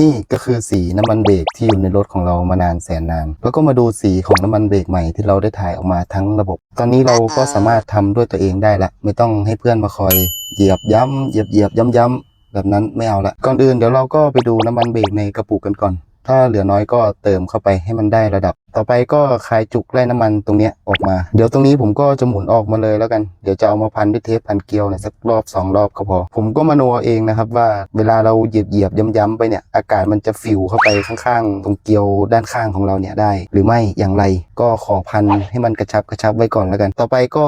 นี่ก็คือสีน้ำมันเบรกที่อยู่ในรถของเรามานานแสนนาน แล้วก็มาดูสีของน้ำมันเบรกใหม่ที่เราได้ถ่ายออกมาทั้งระบบ ตอนนี้เราก็สามารถทำด้วยตัวเองได้ละ ไม่ต้องให้เพื่อนมาคอยเหยียบย้ำเหยียบเหยียบย้ำย้ำแบบนั้นไม่เอาละก่อนอื่นเดี๋ยวเราก็ไปดูน้ำมันเบรกในกระปุกกันก่อน ถ้าเหลือน้อยก็เติมเข้าไปให้มันได้ระดับ ต่อไปก็คลายจุกไล่น้ำมันตรงเนี้ยออกมา เดี๋ยวตรงนี้ผมก็จะหมุนออกมาเลยแล้วกัน เดี๋ยวจะเอามาพันด้วยเทปพันเกลียวเนี่ยสักรอบสองรอบก็พอ ผมก็มาโนเอาเองนะครับว่าเวลาเราเหยียบเหยียบย้ำย้ำๆไปเนี่ยอากาศมันจะฟิวเข้าไปข้างๆ ตรงเกลียวด้านข้างของเราเนี่ยได้ หรือไม่อย่างไรก็ขอพันให้มันกระชับกระชับไว้ก่อนแล้วกัน ต่อไปก็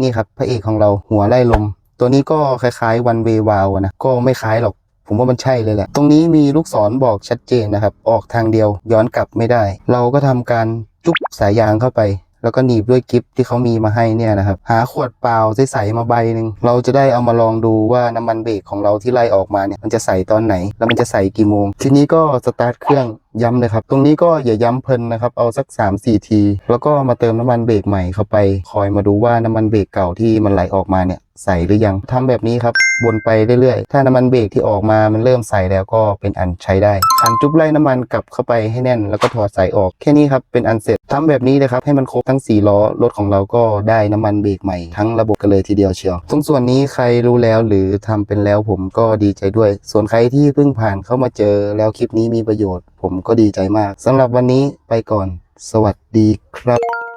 นี่ครับพระเอกของเราหัวไล่ลมตัวนี้ก็คล้ายๆวันเววาวนะ ก็ไม่คล้ายหรอก ผมว่ามันใช่เลยแหละ ตรงนี้มีลูกศรบอกชัดเจนนะครับ ออกทางเดียวย้อนกลับไม่ได้ เราก็ทำการจุ๊บสายยางเข้าไป แล้วก็หนีบด้วยกิฟที่เขามีมาให้เนี่ยนะครับ หาขวดเปล่าใสๆมาใบหนึ่งเราจะได้เอามาลองดูว่าน้ำมันเบรกของเราที่ไล่ออกมาเนี่ยมันจะใส่ตอนไหน แล้วมันจะใส่กี่โมง ทีนี้ก็สตาร์ทเครื่องย้ำเลยครับ ตรงนี้ก็อย่าย้ำเพลินนะครับ เอาสัก 3-4 ที แล้วก็มาเติมน้ำมันเบรกใหม่เข้าไป คอยมาดูว่าน้ำมันเบรกเก่าที่มันไหลออกมาเนี่ยใส่หรือยังทำแบบนี้ครับวนไปเรื่อยๆ ถ้าน้ำมันเบรกที่ออกมามันเริ่มใส่แล้วก็เป็นอันใช้ได้ขันจุ๊บไล่น้ำมันกลับเข้าไปให้แน่น แล้วก็ถอดสายออกแค่นี้ครับเป็นอันเสร็จทำแบบนี้เลยครับให้มันครบทั้ง 4 ล้อรถของเราก็ได้น้ำมันเบรกใหม่ทั้งระบบกันเลยทีเดียวเชียวตรงส่วนนี้ใครรู้แล้วหรือทำเป็นแล้วผมก็ดีใจด้วย ส่วนใครที่เพิ่งผ่านเข้ามาเจอแล้วคลิปนี้มีประโยชน์ผมก็ดีใจมากสำหรับวันนี้ไปก่อน สวัสดีครับ